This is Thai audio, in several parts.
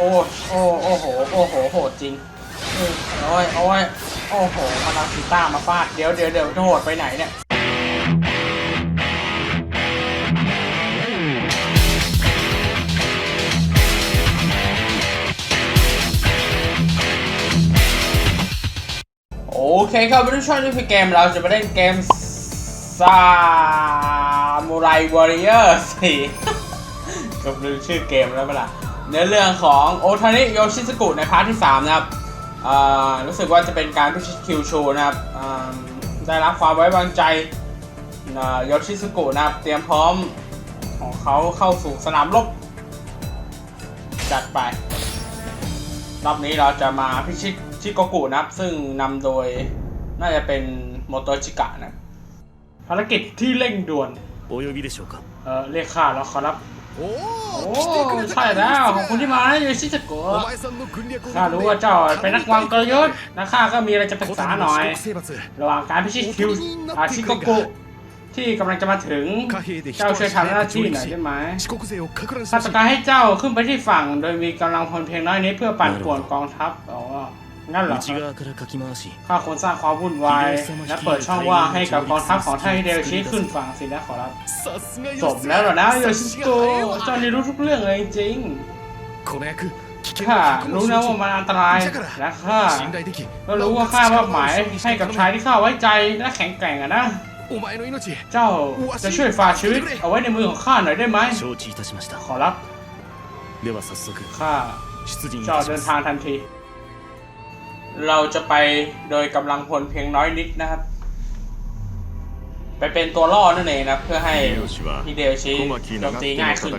โอ้โอ้โอ้โหโอ้โหโหดจริงโอ้ยโอ้ยโอ้โหพลังกีต้ามาฟาดเดี๋ยวเดี๋ยวเดี๋ยวจะโหดไปไหนเนี่ยโอเคครับวันนี้ช่วงนี้คือเกมเราจะมาเล่นเกมซามูไรวอริเออร์สี่ก็ลืมชื่อเกมแล้วเปล่า เนื้อเรื่องของโอทานิโยชิสกุในพาร์ทที่ 3 นะครับรู้สึกว่าจะเป็นการพิชิตคิวชูนะครับได้รับความไว้วางใจโยชิสกุนะครับ เตรียมพร้อมของเขาเข้าสู่สนามรบจัดไป รอบนี้เราจะมาพิชิตชิโกกุนะครับ ซึ่งนำโดยน่าจะเป็นโมโตชิกะนะภารกิจที่เร่งด่วนเออเรียกข้าแล้วขอรับ โอ้ใช่แล้วของคุณที่มาเยู่ชิจักโข้ารู้ว่าเจ้าเป็นนักวางกลยุทธ์นะข้าก็มีอะไรจะปรึกษาหน่อย ระหว่างการพิชิตคิวอาชิโกกุที่กำลังจะมาถึง เจ้าช่วยทำหน้าที่หน่อยได้ไหมข้าต้องการให้เจ้าขึ้นไปที่ฝั่ง โดยมีกำลังพลเพียงน้อยนี้เพื่อปั่นป่วนกองทัพอ๋อ นั่นเหรอข้าคนสร้างความวุ่นวาย และเปิดช่องว่างให้กับกองทัพของไทเดลชิขึ้นฝั่งสินะขอรับจบแล้วหรอนะโยชิโกเจ้านี่รู้ทุกเรื่องเลยจริงข้ารู้นะว่ามันอันตรายและข้าก็รู้ว่าข้ามอบหมายให้กับชายที่ข้าไว้ใจและแข็งแกร่งนะเจ้าจะช่วยฝากชีวิตเอาไว้ในมือของข้าหน่อยได้ไหมขอรับข้าจะเดินทางทันที เราจะไปโดยกำลังพลเพียงน้อยนิดนะครับ ไปเป็นตัวล่อนั่นเองนะเพื่อให้ฮิเดโยชิโจมตีง่ายขึ้น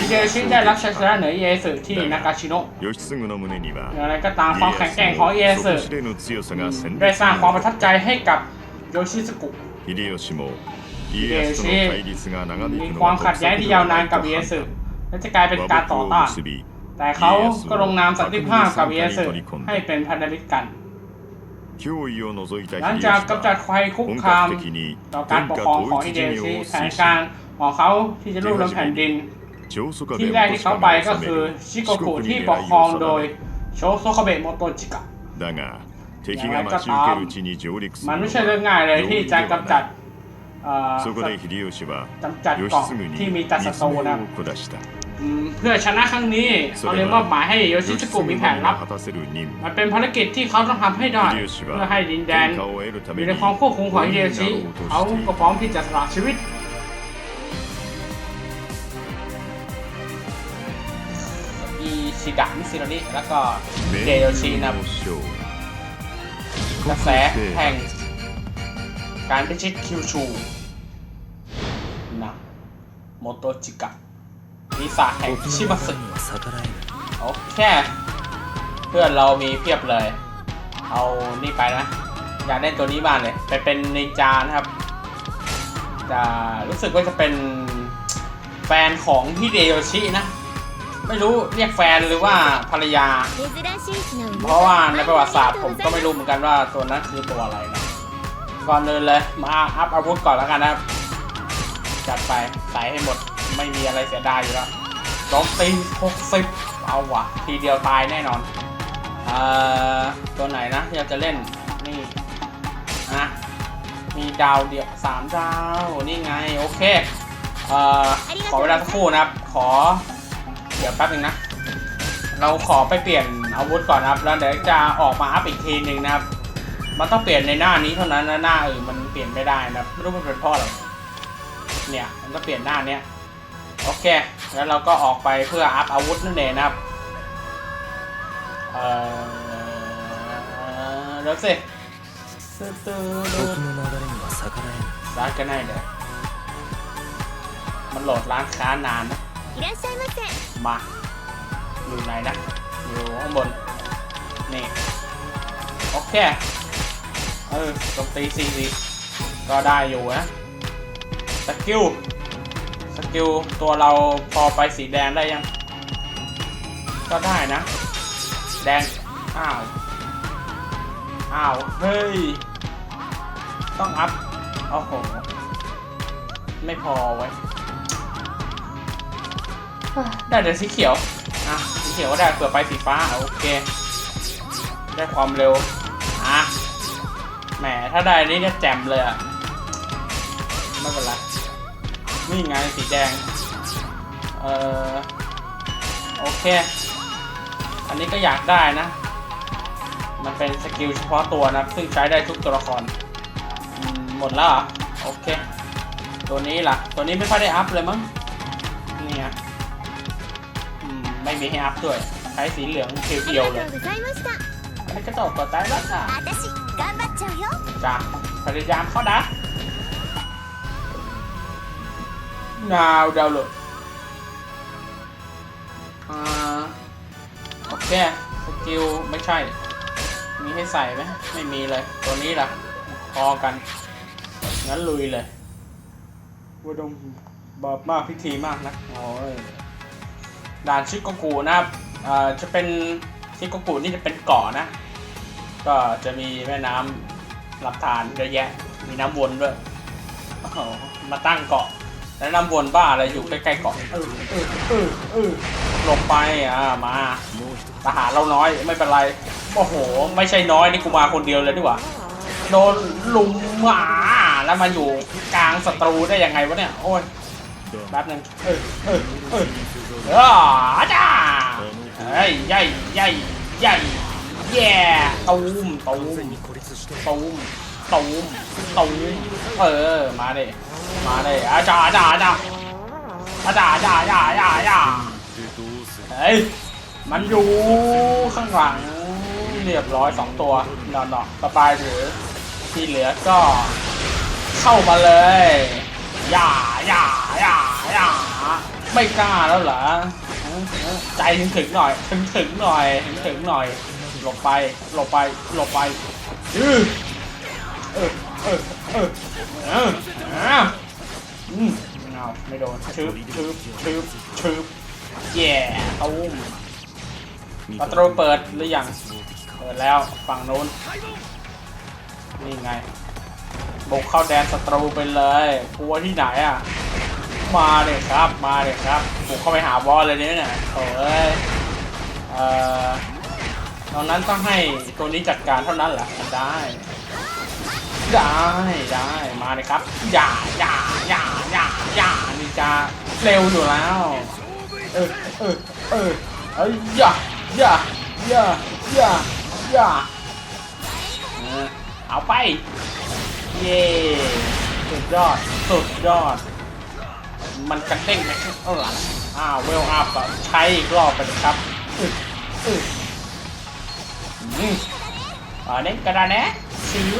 ฮิเดโยชิได้รับชัยชนะเหนือเอสึที่นากาชิโนะอย่าไรก็ตามความแข็งแกร่งของเอสึได้สร้างความประทับใจให้กับโยชิสกุฮิเดโยชิมีความขัดแย้งที่ยาวนานกับเอสึและจะกลายเป็นการต่อต้าน แต่เขาก็ลงนามสันติภาพกับเยร์ให้เป็นพันธมิตรกันหลังจากกำจัดไฟคุกคามต่อการปกครองของอิเดชิแผนการของเขาที่จะรวบรวมแผ่นดิน ที่แรกที่เขาไปก็คือชิโกกุที่ปกครองโดยโชโซคาเบะโมโตจิกะแต่างไรก็ตามมันไม่ใช่เรื่องง่ายเลยที่จะกำจัดกำจัดต่อะที่มีจัตสโตนะ เพื่อชนะครั้งนี้เขาเลยมอบหมายให้โยชิสกุมีแผนรับมันเป็นภารกิจที่เขาต้องทำให้ได้เพื่อให้ดินแดนอยู่ในความควบคุมของเฮียชิเขาก็พร้อมที่จะสละชีวิตอีชิกะมิซิโนริแล้วก็เดโยชินะกระแสแห่งการพิชิตคิวชูนะโมโตจิกะ ปีศาแห่งชิมาสึโอเค เพื่อนเรามีเพียบเลย เอานี่ไปนะ อยากล่นตัวนี้บางเลยไปเป็นนินจานะครับ จะรู้สึกว่าจะเป็นแฟนของฮิเดโยชินะ ไม่รู้เรียกแฟนหรือว่าภรรยา เพราะว่าในประวัติศาสตร์ผมก็ไม่รู้เหมือนกันว่าตัวนั้นคือตัวอะไรนะ ก่อนเลยเลยมาอัพอาวุธก่อนแล้วกันนะครับ จัดไปใส่ให้หมด ไม่มีอะไรเสียดายอยู่แล้วโจมตี60เอาวะทีเดียวตายแน่นอนเอ่อตัวไหนนะที่เราจะเล่นนี่นะมีดาวเดียวสามดาวนี่ไงโอเคเอ่อขอเวลาสักครู่นะครับ ขอ เดี๋ยวแป๊บนึงนะ เราขอไปเปลี่ยนอาวุธก่อนนะครับ แล้วเดี๋ยวจะออกมาอัพอีกทีหนึ่งนะครับ มันต้องเปลี่ยนในหน้านี้เท่านั้นนะหน้าอื่นมันเปลี่ยนไม่ได้นะไม่รู้มันเป็นเพราะอะไรเนี่ยมันก็เปลี่ยนหน้าเนี้ย โอเค แล้วเราก็ออกไปเพื่ออัพอาวุธนั่นเองนะครับ เออเดี๋ยวสิร้านก็ได้เลยมันโหลดร้านค้านานนะมาอยู่ไหนนะ อยู่ข้างบน นี่ โอเค เออตบตีซีก็ได้อยู่นะสกิล สกิลตัวเราพอไปสีแดงได้ยัง ก็ได้นะ แดง อ้าว อ้าว เฮ้ย ต้องอัพ โอ้โห ไม่พอไว้ได้แต่สีเขียว อะ สีเขียวก็ได้เผื่อไปสีฟ้า โอเค ได้ความเร็ว อะ แหม ถ้าได้อันนี้จะแจ่มเลยอะ นี่ไงสีแดง เออโอเค อันนี้ก็อยากได้นะ มันเป็นสกิลเฉพาะตัวนะ ซึ่งใช้ได้ทุกตัวละคร หมดแล้วโอเค ตัวนี้ล่ะ ตัวนี้ไม่ค่อยได้อัพเลยมั้ง เนี่ยไม่มีให้อัพด้วยใช้สีเหลืองเพียวๆเลยไม่กระตกก็ตายแล้วจ้ะจ้ะพยายามเข้าดัก วน์โหลดอ่าโอเค สกิลไม่ใช่ มีให้ใส่ไหม ไม่มีเลย ตัวนี้ล่ะ พอกัน งั้นลุยเลยว่าดงบาบมากพิธีมากนะโอ้ยด่านชิโกกุนะครับอ่าจะเป็นชิโกกุนี่จะเป็นเกาะนะ ก็จะมีแม่น้ำลำธารเยอะแยะ มีน้ำวนด้วยโอ้โหมาตั้งเกาะ แนะนำวนบ้าอะไรอยู่ใกล้ๆเกาะหลบไปอ่ามาทหารเราน้อยไม่เป็นไรโอ้โห ไม่ใช่น้อยนี่กูมาคนเดียวเลยดีกว่าโดนลุมหมาแล้วมาอยู่กลางศัตรูได้ยังไงวะเนี่ยโอ้ยแป๊บนึงเออเออเออเออจ้าเฮ้ยใหญ่ใหญ่ใหญ่แย่ตูมตูมตูม ตูมตูมเออ มาเลยมาเลยอาจาจาจาอาจาจาจาจาจ่าเฮ้ย มันอยู่ข้างหลังเรียบร้อยสองตัวนอนๆต่อไปหรือที่เหลือก็เข้ามาเลยอย่าอย่าอย่าอย่าไม่กล้าแล้วเหรอใจถึงถึงหน่อยถึงถึงหน่อยถึงถึงหน่อยหลบไปหลบไปหลบไปยื้อ เออเออเออเออเอออืมเอาไม่โดนชึบชึบชึบชึบแย่ตูมประตูเปิดหรือยังเปิดแล้วฝั่งนู้นนี่ไงบุกเข้าแดนศัตรูไปเลยกลัวที่ไหนอะมาเลยครับมาเลยครับบุกเข้าไปหาบอสเลยเนี่ยโอ้ยเอ่อตอนนั้นต้องให้ตัวนี้จัดการเท่านั้นเหรอได้ ได้ได้มาเลยครับอย่าอย่าอย่าอย่าอย่านี่จะเร็วอยู่แล้ว เออเออเออเอ้ยอย่าอย่าอย่าอย่าอย่าเอาไป เย่สุดยอดสุดยอด มันกระเด้งไปข้างหลังอ้าวเวลอัพอะใช้อีกรอบไปเลยครับอึดอึดอืมอันนี้กระดานแนะชื้อ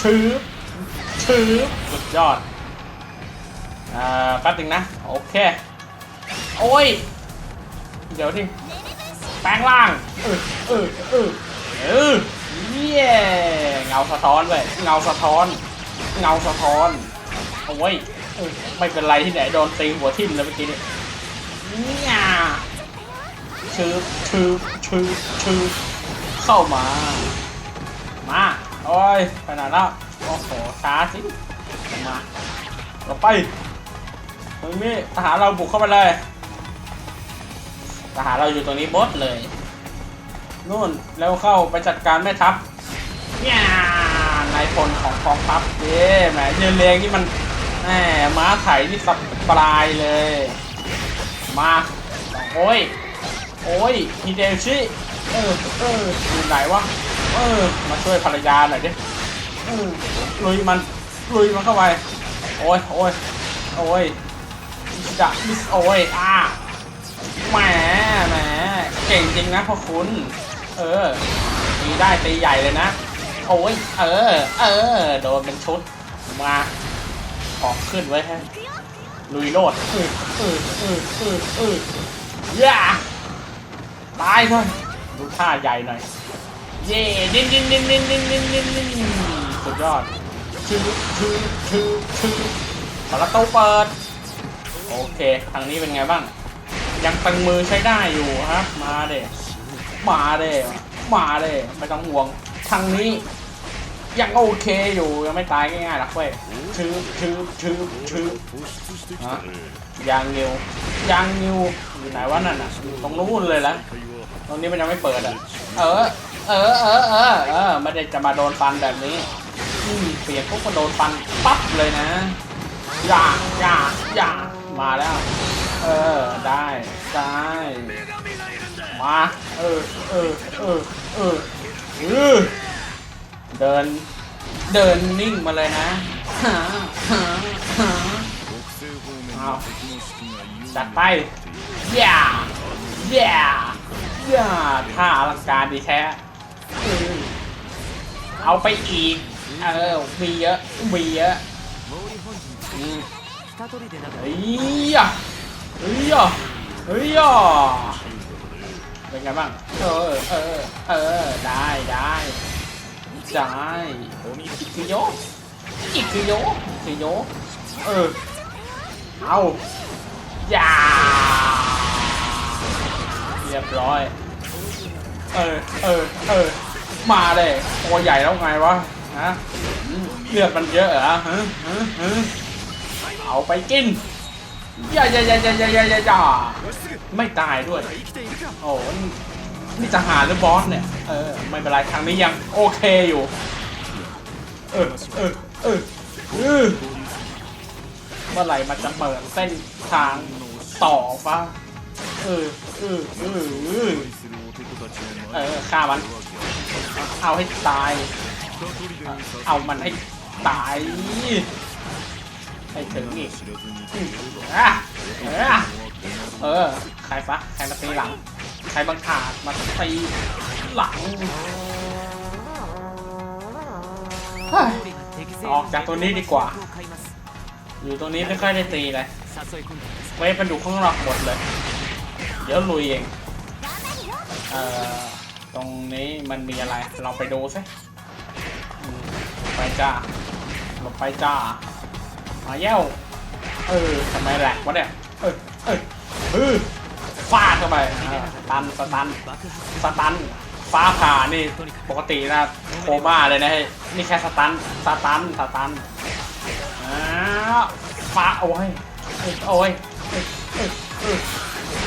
ชื้อชื้อสุดยอด อ่าแป๊บนึงนะ โอเค โอ้ย เดี๋ยวที่แปลงร่าง เออเออเออเออเย้เงาสะท้อนเว้ยเงาสะท้อน เงาสะท้อน โอ้ยไม่เป็นไรที่ไหนโดนตีหัวทิ่มเลยเมื่อกี้นี่เนี่ยชืบชืบชืบชืบเข้ามา ยขนาดล้วโอ้โหช้าสิมาเราไปตรงนี้ทหารเราบุกเข้าไปเลยทหารเราอยู่ตรงนี้บดเลยนู่นแล้วเข้าไปจัดการแม่ทัพเนี่ยนายพลของกองทัพเย้แหมเยืนเรียงนี่มันแหมม้าไถนี่สับปลายเลย มาโอ้ยโอ้ยฮิเดชิเออเอออยู่ไหนวะ เออ มาช่วยภรรยาหน่อยดิเออลุยมันลุยมันเข้าไป โอ้ยโอ้ยโอ้ยจะมิสโอ้ยอ่าแหมแหมเก่งจริงนะพ่อคุณ เออตีได้ตีใหญ่เลยนะ โอ้ย เออ เออ โดนเป็นชุด มาของขึ้นไว้ให้ลุยโลดเออเออเออเออเออย่าตายเลยดูท่าใหญ่หน่อย เย่ดิ้นดิ้นดิ้นดิ้นดิ้นดิ้นดิ้นดิ้นสุดยอดคือคือคือคือประตูเปิด โอเค ทางนี้เป็นไงบ้าง ยังตึงมือใช้ได้อยู่ครับ มาเด้มาเด้มาเด้ไม่ต้องห่วง ทางนี้ ยังโอเคอยู่ ยังไม่ตายง่ายๆหรอกเว้ยชืบชืบชืบชืบยางนิวยางนิวอยู่ไหนวะนั่นอะ ตรงนู้นเลยละตรงนี้มันยังไม่เปิดอะ เออ เออเออเออเออไม่ได้จะมาโดนฟันแบบนี้อืมเปลี่ยนปุ๊บก็โดนฟันปั๊บเลยนะอย่าอย่าอย่ามาแล้ว เออได้ได้มาเออเออเออเออเออเดิน เดินนิ่งมาเลยนะหาหาหาเอาจัดไปย่าย่าย่าท่าอลังการดีแท้ เอาไปอีก เออมีเยอะมีเยอะอืมเฮ้ยอะเฮ้ยอะเฮ้ยอะเป็นไงบ้าง เออ เออ เออ ได้ได้ได้อีกคือโยอีกคือโยคือโยเออ เอาอย่าเรียบร้อย เออ เออ เออ มาเลยตัวใหญ่แล้วไงวะฮะเลือดมันเยอะเหรอฮะฮะฮะเอาไปกินย่าอย่าย่าย่าย่าย่าย่าย่าไม่ตายด้วย โอ้นี่จะหาหรือบอสเนี่ย เออ ไม่เป็นไรครั้งนี้ยังโอเคอยู่ เออ เออ เออเออเมื่อไหร่มันจะเปิดเส้นทางต่อฟ้าเออ เออ เออ เออเออฆ่ามัน เอาให้ตาย เอามันให้ตายให้ถึงอีกอืมอะเออเออใครฟะใครมาตีหลัง ใครบังขาดมาตีหลังเฮ้ยออกจากตัวนี้ดีกว่า อยู่ตรงนี้ไม่ค่อยได้ตีเลย ไว้เป็นดูข้างนอกหมดเลย เดี๋ยวลุยเองเอ่อตรงนี้มันมีอะไร เราไปดูสิไปจ้าหลบไปจ้า มาเย้ว เออทำไมแหลกวะเนี่ย เออเออเออฟาดเข้าไปสตันสตันสตันฟ้าผ่านี่ปกตินะโคม่าเลยนะฮ้นี่แค่สตันสตันสตันอ้าวฟ้าโอ้ยเอ้ยโอ้ยเยอ้ยเอ้ย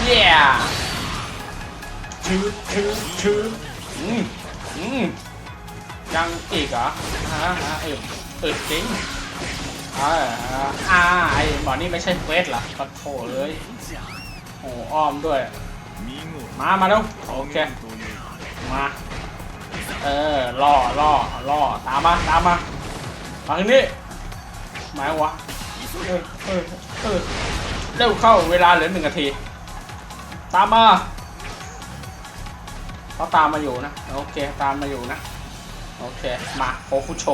เย้ ชื่อชื่อชื่ออืมอืมยังอีกเหรอฮะฮะเออเออจริงอ่าอ่าไอหมอนี่ไม่ใช่เฟสเหรอปะโถเลยโอ้อ้อมด้วย มา มาแล้วโอเค มา เออล่อล่อล่อตามมา ตามมามาทางนี้หมายวะเออเออเออเร็วเข้าเวลาเหลือหนึ่งนาที ตามมา เขาตามมาอยู่นะ โอเค ตามมาอยู่นะ โอเค มาโคฟุโช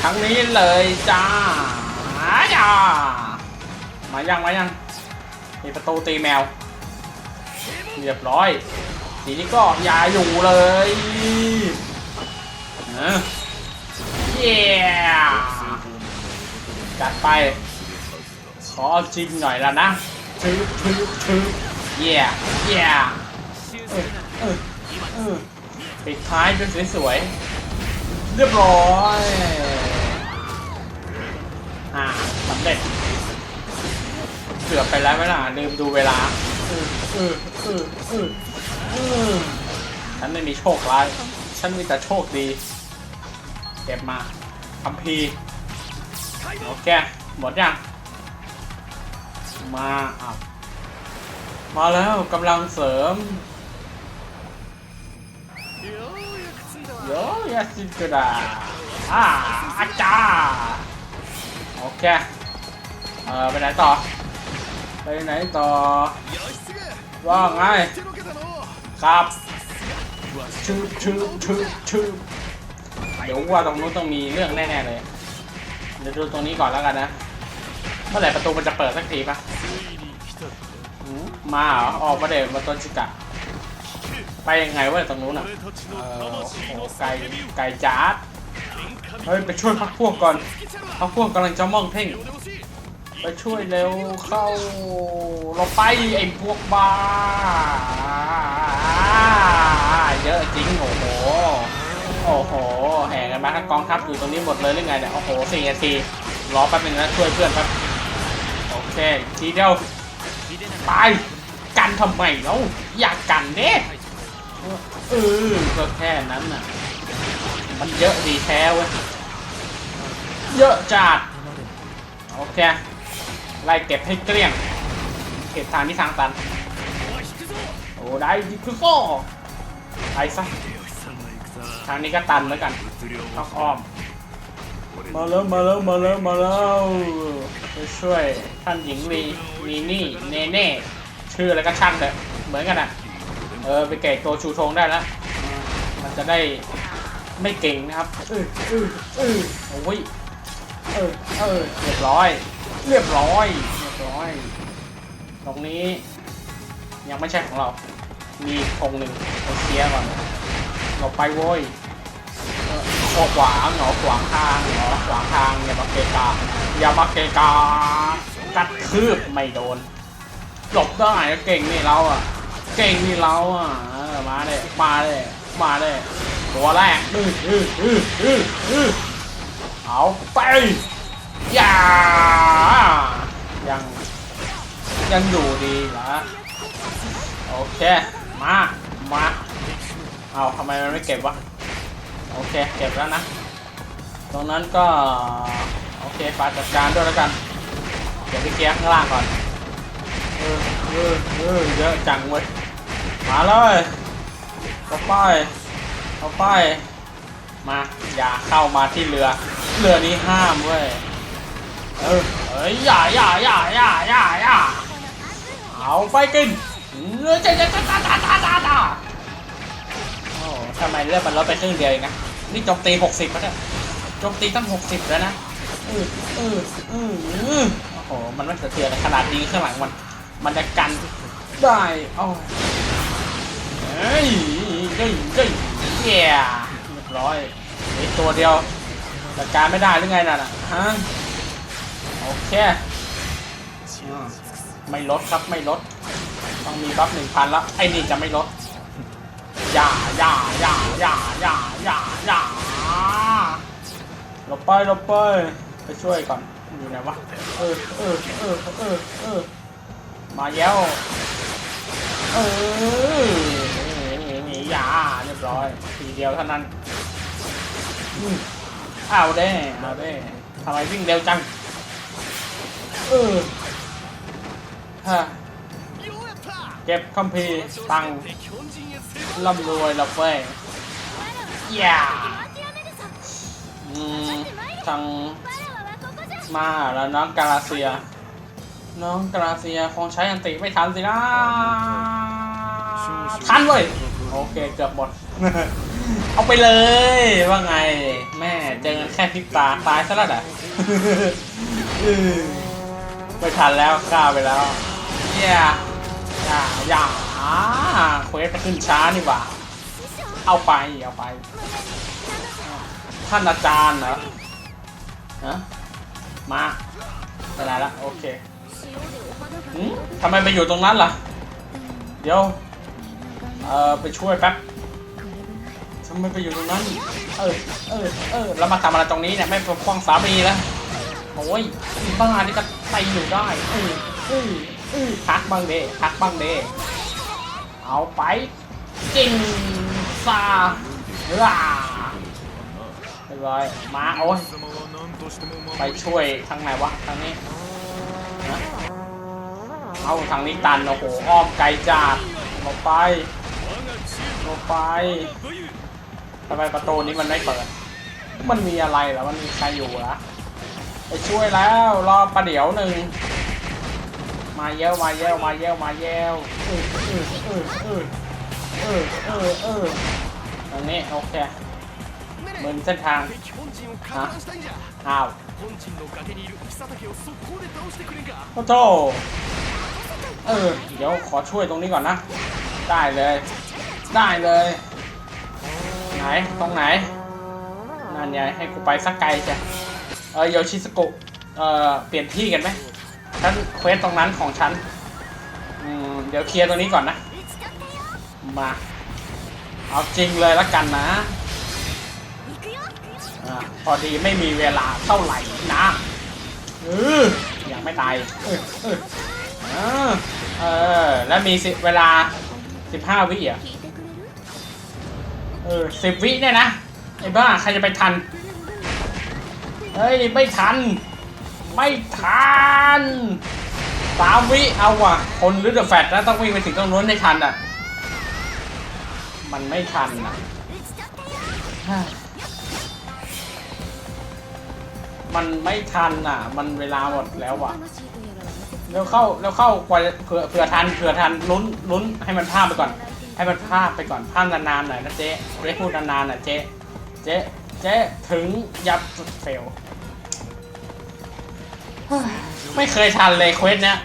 ครั้งนี้เลยจ้าจ้ามายังมายัง มีประตูตีแมว เรียบร้อย ทีนี้ก็อย่าอยู่เลยเออเย้จัดไป ขอเอาจริงหน่อยละนะชืบชืบชืบเย้เย้ เออเออเออปิดท้ายด้วยสวยๆเรียบร้อยอ่าสำเร็จเกือบไปแล้วไหมล่ะลืมดูเวลาเออเออเออเออเออฉันไม่มีโชคร้ายฉันมีแต่โชคดีเก็บมาคัมภีร์โอเคหมดยังมาอ้าวมาแล้วกำลังเสริม โยยาซิกดาอ่าอาจารย์โอเคเออไปไหนต่อ ไปไหนต่อ ว่าไงครับชืบชืบชืบชืบเดี๋ยวว่าตรงนู้นต้องมีเรื่องแน่ๆเลย เดี๋ยวดูตรงนี้ก่อนแล้วกันนะ เมื่อไหร่ประตูมันจะเปิดสักทีปะมมาเหรอออกมาเดี๋ยวมาต้นชิกะ ไปยังไงวะตรงนู้นอะเออโอ้โหไก่ไก่จาร์ดเฮ้ยไปช่วยพักพวกก่อนพักพวกกำลังจะมองเพ่ง ไปช่วยเร็วเข้า เราไปไอ้พวกบ้า เยอะจริงโอ้โห โอ้โห แห่กันมาทั้งกองทัพอยู่ตรงนี้หมดเลยหรือไงเนี่ย โอ้โหสี่นาที รอแป๊บนึงนะช่วยเพื่อนแป๊บโอเค ทีเดียวตายกันทำไมแล้วอยากกันเด้ เออก็แค่นั้นน่ะ มันเยอะดีแท้เว้ย เยอะจัด โอเค ไล่เก็บให้เกลี้ยง เก็บทางที่ทางตัน โอ้ได้ดิคุโซ่ไปซะ ทางนี้ก็ตันแล้วกันต้องอ้อม มาแล้วมาแล้วมาแล้วมาแล้วไปช่วยท่านหญิงลีนีนี่เนเน่ชื่ออะไรก็ช่างเถอะเหมือนกันอะ เออไปเก่ตัวชูธงได้แล้วมันจะได้ไม่เก่งนะครับเออเออเออโอ้ยเออเออเรียบร้อย เรียบร้อยเรียบร้อย ตรงนี้ยังไม่ใช่ของเรา มีธงหนึ่งเราเคลียร์ก่อนเราไปโว้ยเออออกขวางเหรอขวางทางเหรอขวางทางอย่ามาเกกะอย่ามาเกกะกัดคืบไม่โดนหลบได้เก่งนี่เราอะ เก่งนี่เราอะมาเลยมาเลยมาเลยตัวแรกอื้ออื้ออื้ออื้ออื้อเอาไปอย่ายังยังอยู่ดีเหรอโอเคมามาเอาทำไมมันไม่เก็บวะโอเคเก็บแล้วนะ ตรงนั้นก็โอเคฝากจัดการด้วยแล้วกันเดี๋ยวไปเคลียร์ข้างล่างก่อน อเออเออเยอะจังเว้ยมาเลยเข้าไปเข้าไป มา อย่าเข้ามาที่เรือ เรือนี้ห้ามเว้ย เออเอ้ยอย่าอย่าอย่าอย่าอย่าอย่าเอาไปกินเออจะจะจะจะจะจะจะจะโอ้ทำไมเลือดมันลดไปครึ่งเดียวเองนะ นี่โจมตี60แล้วเนี่ยโจมตีตั้ง60แล้วนะออเออเออเอโอ้โห มันไม่สะเทือนขนาดยิงข้างหลังมัน มันจะกันได้โอ้ยเฮ้ยเฮ้ยเฮ้ยเย้เรียบร้อยไอตัวเดียวจัดการไม่ได้หรือไงน่ะฮะโอเคไม่ลดครับไม่ลด ต้องมีบัฟหนึ่งพันแล้วไอ้นี่จะไม่ลดอย่าอย่าอย่าอย่าอย่าอย่าอย่าหลบไปหลบไปไปช่วยก่อนอยู่ไหนวะเออเออเออเออเออ มาแย้ว เออนี่ย่าเรียบร้อย ทีเดียวเท่านั้นอืมเอาเด้เอาเด้ทำไมวิ่งเร็วจัง เออฮะเก็บคัมภีร์ตังค์ร่ำรวยแล้วเว้ยอย่าอืมทางมาแล้วน้องกาลาเซีย น้องกาลาเซียคงใช้อันติไม่ทันสินะทันเว้ยโอเคเกือบหมด เอาไปเลย ว่าไง แม่เจอกันแค่พริบตาตายซะแล้วเหรออืมไม่ทันแล้วฆ่าไปแล้วอย่าอย่าอย่าอ่าเควสจะขึ้นช้านี่หว่า เอาไปเอาไป ท่านอาจารย์เหรอฮะมาไปไหนละโอเค หืมทำไมไปอยู่ตรงนั้นล่ะ เดี๋ยว เอ่อ ไปช่วยแป๊บทำไมไปอยู่ตรงนั้น เออ เออ เออ แล้วมาทำอะไรตรงนี้เนี่ย ไม่ปกป้องสามีแล้วโอ้ยบ้านี่ก็ตีอยู่ได้เออเออเออพักบ้างเดพักบ้างเดเอาไปกินซาล่าเรียบร้อยมาโอ้ยไปช่วยทางไหนวะทางนี้นะ เอาทางนี้ตัน โอ้โห อ้อมไกลจากลงไปลงไปทำไมประตูนี้มันไม่เปิด มันมีอะไรหรอ มันมีใครอยู่ละไปช่วยแล้ว รอประเดี๋ยวหนึ่ง มาเยี่ยวมาเยี่ยวมาเยี่ยวมาเย้วเออเออเออเออเออเออเออตรงนี้ โอเคเหมือนเส้นทางฮะอ้าวโอ้โห เออ เดี๋ยวขอช่วยตรงนี้ก่อนนะ ได้เลย ได้เลย ไหน ตรงไหน นั่นไงให้กูไปสักไกลจ้ะเออโยชิสกุเออเปลี่ยนที่กันไหมฉันเควสตรงนั้นของฉัน อืม เดี๋ยวเคลียร์ตรงนี้ก่อนนะ มา เอาจริงเลยละกันนะอาพอดีไม่มีเวลาเท่าไหร่นะเออยังไม่ตายเออเออ เออ แล้วมีสิเวลาสิบห้าวิอะเออสิบวิเนี่ยนะไอ้บ้า ใครจะไปทัน เฮ้ย ไม่ทัน ไม่ทันสามวิเอาว่ะ คนรือเดอะแฟตแล้วต้องวิ่งไปถึงตรงนู้นให้ทันอะ มันไม่ทันอะมันไม่ทันอะ มันเวลาหมดแล้วว่ะ แล้วเข้าแล้วเข้ากว่าเผื่อเผื่อทันเผื่อทันลุ้นลุ้นให้มันพลาดไปก่อน ให้มันพลาดไปก่อนพลาดนานๆหน่อยนะเจ๊เจ๊พูดนานๆหน่อยเจ๊เจ๊เจ๊ถึงยับเฟลไม่เคยทันเลยเควสเนี้ย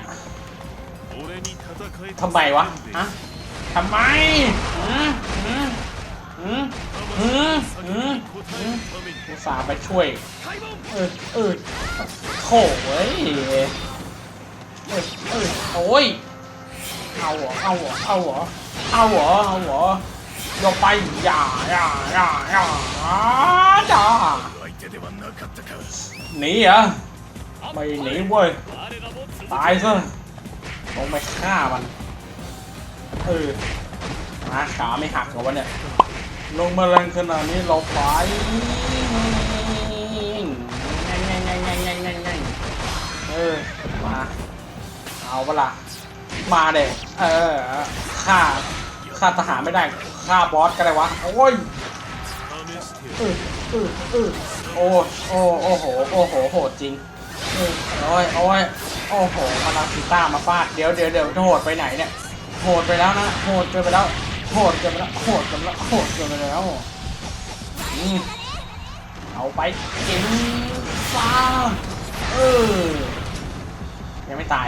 ทำไมวะฮะทำไมอืมอืมอืมอืมอืมอุตส่าห์ไปช่วย เออเออโถ่เว้ย เอ้ยเอ้ยโอ้ยเอาหัวเอาหัวเอาหัวเอาหัวเอาหัวยกไปอย่าอย่าอย่าอย่าจ้าหนีเหรอไม่หนีเว้ยตายซะลงไปฆ่ามันเออมาขาไม่หักเหรอวะเนี่ยลงมาแรงขนาดนี้เราไปเออมา เอาเวลามาเด็เออฆ่าฆ่าทหารไม่ได้ฆ่าบอสก็ได้วะโอ้ยอืออืออือโอ้โอ้โอ้โหโอ้โหโหดจริงโอ้ยโอ้ยโอ้โหมาลาซิต้ามาฟาดเดี๋ยวเดี๋ยวเดี๋ยวโหดไปไหนเนี่ยโหดไปแล้วนะโหดเกินไปแล้วโหดเกินไปแล้วโหดเกินแล้วโหดเกินไปแล้วเอาไปเก่งฟ้าเออยังไม่ตาย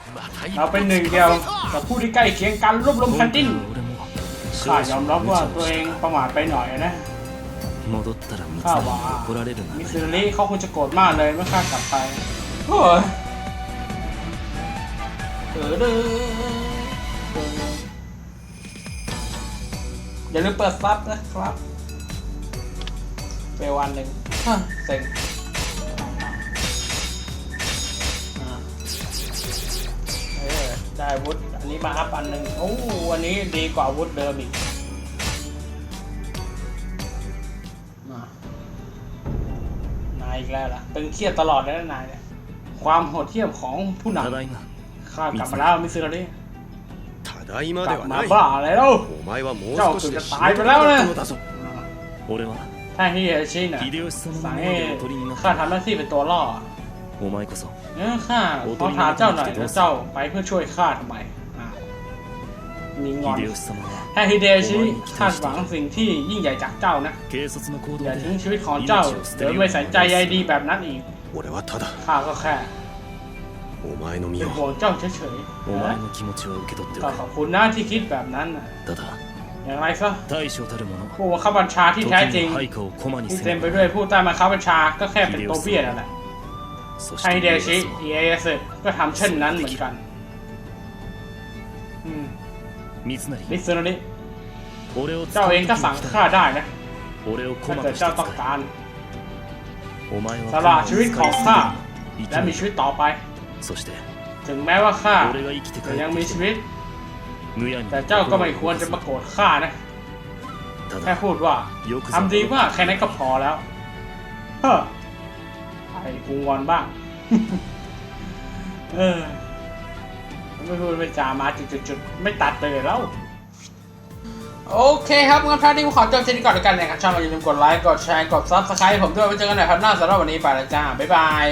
เราเป็นหนึ่งเดียวกับผู้ที่ใกล้เคียงกันรวบรวมคันตินข้ายอมรับว่าตัวเองประมาทไปหน่อยนะข้าว่ามิซูริเขาคงจะโกรธมากเลยเมื่อข้ากลับไปโอ้ยเออเด้ออย่าลืมเปิดซับนะครับเปวันหนึ่งเซ็ง ได้วุฒอันนี้มาอัพอันหนึ่งโอ้อันนี้ดีกว่าวุฒเดิมอีกมา นายอีกแล้วล่ะตึงเครียดตลอดเลยนะนายเนี่ย ความโหดเหี้ยมของผู้ た นำ だいま ข้ากลับมาแล้วมิสซิลิ ただいま ก で ลับ は มา ない บ้าแล้ว お前はもう เจ้า 少 ถึ し ง で จะ 死 ตาย ぬ ไป こと แล้ว だ นะ ったのだぞ俺は ถ้าฮิเอชิน่ะ 秀吉様の สั่ง も ให้ のでおとりになっ ข้า た ทำหน้าที่เป็นตัวล่อ お前こそ เออข้าขอถามเจ้าหน่อยแล้วเจ้าไปเพื่อช่วยข้าทำไมอ่ะมีงอน 秀吉様は ถ้าฮิเดชิคาดหวังสิ่งที่ยิ่งใหญ่จากเจ้านะ 警察の行動 อย่า で ทิ้งชีวิตของเจ้าเดี๋ยวไปใส่ใจใยดีแบบนั้นอีก 俺はただ ข้าก็แค่ お前の身 เป็น を ห่วงเจ้าเฉย お ๆ 前 นะ の気持ちは受け取って ก็ お ขอบ く คุณนะที่คิดแบบนั้นน่ะ ただ อย่างไรซะ 大将たる者 ผู้บังคับบัญชาที่ 時 แท้จริง に配下を駒に ที่ せ เต็ม ね ไปด้วยผู้ใต้บังคับบัญชาก็แค่เป็นตัวเบี้ยนั่นแหละ そし ไฮเดชิเอสก็ทำเช่นนั้นเหมือนกันมิสโนริเจ้าเองก็สั่งฆ่าได้นะถ้าเจ้าต้องการสละชีวิตของข้าและมีชีวิตต่อไป ถึงแม้ว่าข้าจะยังมีชีวิต แต่เจ้าก็ไม่ควรจะมาโกรธข้านะ แค่พูดว่าทำดีว่ากแค่นั้นก็พอแล้ว เฮ้อ ไอ้กูงอนบ้าง เออ ไม่พูดไม่จามาจุดๆๆไม่ตัดเลยแล้ว โอเคครับงั้นพาร์ทนี้ผมขอจบเช่นนี้ก่อนแล้วกันนะครับชอบอย่าลืมกดไลค์ กดแชร์ กดซับสไครต์ผมด้วยไว้เจอกันใหม่ครั้งหน้าสำหรับวันนี้ไปแล้วจ้า บ๊ายบาย